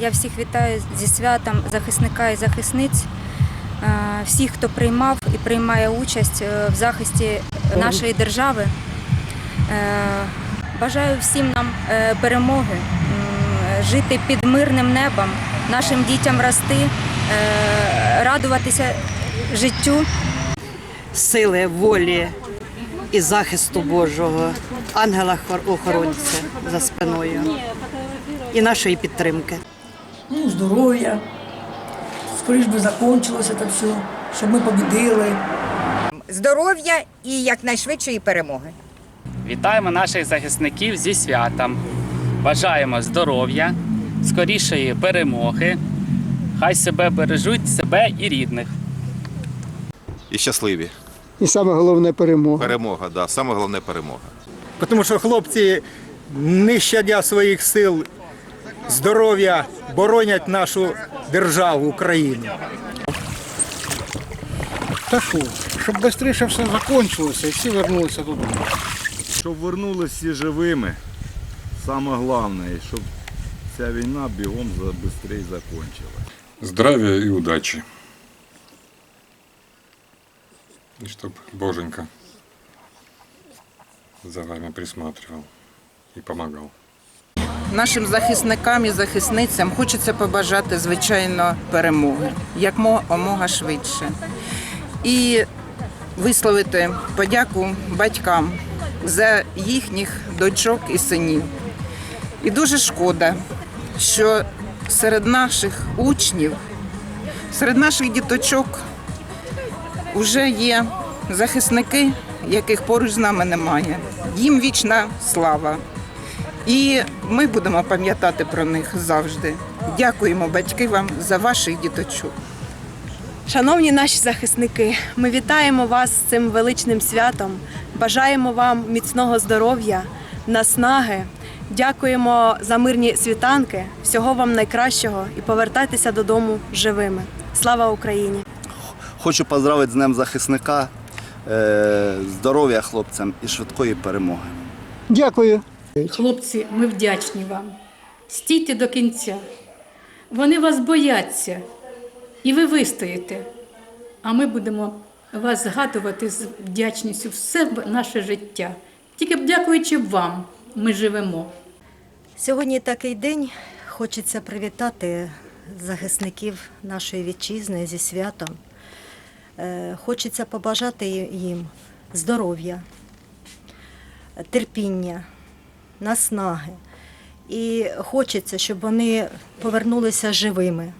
Я всіх вітаю зі святом захисника і захисниць, е, всіх, хто приймав і приймає участь е, в захисті нашої держави. Е, Бажаю всім нам перемоги, жити під мирним небом, нашим дітям рости, радуватися життю. сили, волі і захисту Божого, ангела-охоронця за спиною і нашої підтримки. Здоров'я, скоріш би закончилося це все, щоб ми побідили. здоров'я і якнайшвидшої перемоги. Вітаємо наших захисників зі святом. Бажаємо здоров'я, скорішої перемоги. Хай себе бережуть себе і рідних. і щасливі. І саме головне перемога. Перемога, да, саме головне перемога. Тому що хлопці, не щадя своїх сил, здоров'я, боронять нашу державу, Україну. Та що, щоб швидше все закінчилося і всі вернулися додому. Щоб вернулися всі живими, саме головне, і щоб ця війна бігом швидше закінчилась. Здравия и удачи. И чтоб Боженька за вами присматривал и помогал. Нашим захисникам і захисницям хочеться побажати, звичайно, перемоги, як мога швидше. І висловити подяку батькам за їхніх дочок і синів. І дуже шкода, що серед наших учнів, серед наших діточок вже є захисники, яких поруч з нами немає. Їм вічна слава. І ми будемо пам'ятати про них завжди. Дякуємо батьки вам за ваших діточок. Шановні наші захисники, ми вітаємо вас з цим величним святом. Бажаємо вам міцного здоров'я, наснаги. Дякуємо за мирні світанки. Всього вам найкращого і повертайтеся додому живими. Слава Україні! Хочу поздравити з Днем захисника, е, здоров'я хлопцям і швидкої перемоги. Дякую. Хлопці, ми вдячні вам. Стійте до кінця. Вони вас бояться, і ви вистоїте. А ми будемо вас згадувати з вдячністю все наше життя. Тільки дякуючи вам, ми живемо. Сьогодні такий день. Хочеться привітати захисників нашої вітчизни зі святом. Е, Хочеться побажати їм здоров'я, терпіння, наснаги. І хочеться, щоб вони повернулися живими,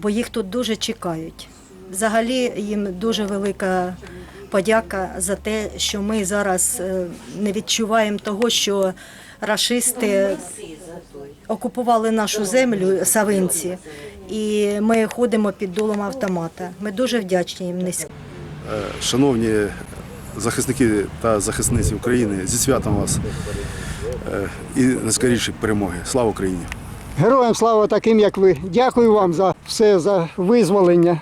бо їх тут дуже чекають. Взагалі їм дуже велика подяка за те, що ми зараз е, не відчуваємо того, що рашисти окупували нашу землю савинці, і ми ходимо під дулом автомата. Ми дуже вдячні їм низько. Шановні захисники та захисниці України, зі святом вас е, і найскорішої перемоги. Слава Україні! Героям слава таким, як ви. Дякую вам за все, за визволення.